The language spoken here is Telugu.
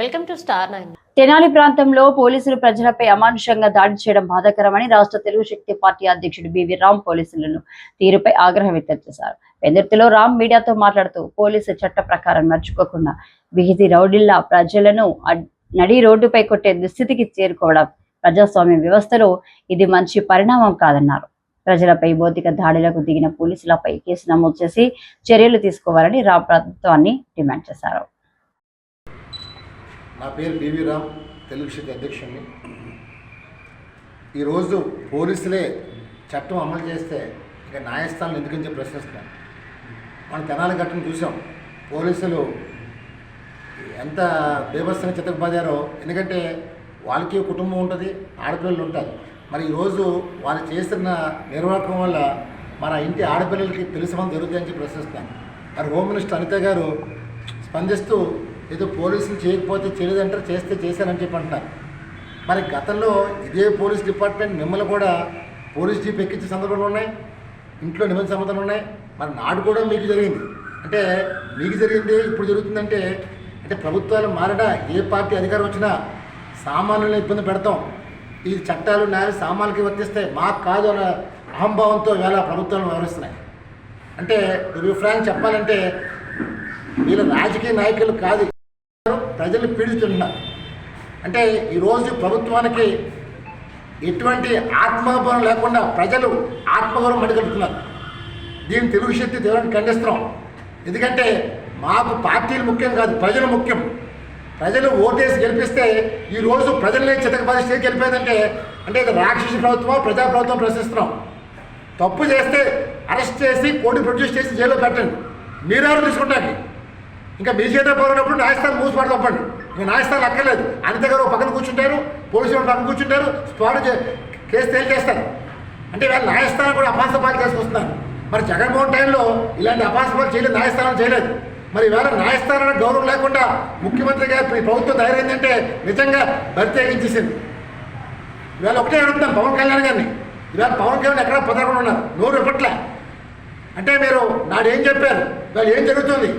Welcome to star nine. Tenali ప్రాంతంలో పోలీసులు ప్రజలపై అమానుషంగా దాడి చేయడం బాధాకరమని రాష్ట్ర తెలుగు శక్తి పార్టీ అధ్యక్షుడు బివి రామ్ పోలీసులను తీరుపై ఆగ్రహం వ్యక్తం చేశారు. పెందుర్తిలో రామ్ మీడియాతో మాట్లాడుతూ పోలీసు చట్ట ప్రకారం నడుచుకోకుండా విహితి రౌడిల్లా ప్రజలను నడి రోడ్డుపై కొట్టే దుస్థితికి చేరుకోవడం ప్రజాస్వామ్య వ్యవస్థలో ఇది మంచి పరిణామం కాదన్నారు. ప్రజలపై భౌతిక దాడులకు దిగిన పోలీసులపై కేసు నమోదు చేసి చర్యలు తీసుకోవాలని రామ్ ప్రభుత్వాన్ని డిమాండ్ చేశారు. నా పేరు బీవీ రామ్ తెలుగు శక్తి అధ్యక్షుడిని. ఈరోజు పోలీసులే చట్టం అమలు చేస్తే ఇక న్యాయస్థానం ఎందుకని చెప్పి ప్రశ్నిస్తున్నాను మనం తెనాలి ఘటన చూసాం. పోలీసులు ఎంత బీభత్సంగా చితకబాదారో ఎందుకంటే వాళ్ళకి కుటుంబం ఉంటుంది ఆడపిల్లలు ఉంటారు. మరి ఈరోజు వాళ్ళు చేస్తున్న నిర్వాహకం వల్ల మన ఇంటి ఆడపిల్లలకి తెలిసమని జరుగుతుందని చెప్పి ప్రశ్నిస్తున్నాను మరి హోమ్ మినిస్టర్ అనిత గారు స్పందిస్తూ ఏదో పోలీసులు చేయకపోతే చేయలేదంటారు చేస్తే చేశారని చెప్పి అంటున్నారు. మరి గతంలో ఇదే పోలీస్ డిపార్ట్మెంట్ మిమ్మల్ని కూడా పోలీస్ జీప్ ఎక్కించే సందర్భాలు ఉన్నాయి? ఇంట్లో నిబంధన సంబంధాలు ఉన్నాయి? మరి నాడు కూడా మీకు జరిగింది. అంటే మీకు జరిగింది ఇప్పుడు జరుగుతుందంటే అంటే ప్రభుత్వాలు మారడా? ఏ పార్టీ అధికారం వచ్చినా సామాన్యులను ఇబ్బంది పెడతాం. ఈ చట్టాలు న్యాయాలు సామాన్యులకి వర్తిస్తాయి మాకు కాదు అన్న అహంభావంతో ఇవాళ ప్రభుత్వాలు వ్యవహరిస్తున్నాయి. అంటే టు ఫ్రాంక్ చెప్పాలంటే వీళ్ళ రాజకీయ నాయకులు కాదు. ప్రజలు పీడిస్తున్నారు అంటే ఈరోజు ప్రభుత్వానికి ఎటువంటి ఆత్మగౌరవం లేకుండా ప్రజలు ఆత్మగౌరవం అడగలుగుతున్నారు దీన్ని తెలుగు శక్తి తీవ్రంగా ఖండిస్తున్నాం. ఎందుకంటే మాకు పార్టీలు ముఖ్యం కాదు ప్రజలు ముఖ్యం. ప్రజలు ఓటేసి గెలిపిస్తే ఈరోజు ప్రజల్ని చితకబాది స్టేట్ గెలిపేదంటే అంటే ఇది రాక్షస ప్రభుత్వం ప్రజా ప్రభుత్వం ప్రశ్నిస్తున్నాం. తప్పు చేస్తే అరెస్ట్ చేసి కోటి ప్రొడ్యూస్ చేసి జైల్లో పెట్టండి. మీరెవరు తీసుకుంటాకి ఇంకా మీ చేత పోయినప్పుడు న్యాయస్థానం మూసిపడి తప్పండి ఇంకా న్యాయస్థానం అక్కర్లేదు. అనిత పక్కన కూర్చుంటారు పోలీసులు వాళ్ళు పక్కన కూర్చుంటారు స్పాట్ కేసు తేల్చేస్తారు. అంటే వీళ్ళు న్యాయస్థానం కూడా అపాసపాలు చేసుకొస్తున్నారు మరి జగన్మోహన్ టైంలో ఇలాంటి అపాసపాలు చేయలేదు న్యాయస్థానం చేయలేదు. మరి ఇవాళ న్యాయస్థానానికి గౌరవం లేకుండా ముఖ్యమంత్రి గారు ప్రభుత్వం తయారైందంటే నిజంగా బరితేగించేసింది ఇవాళ ఒకటే అడుగుతున్నాను పవన్ కళ్యాణ్ గారిని. ఇవాళ పవన్ కళ్యాణ్ ఎక్కడ పదకొండు ఉన్నారు నోరు ఇప్పట్లే అంటే మీరు నాడు ఏం చెప్పారు? ఇవాళ ఏం జరుగుతుంది?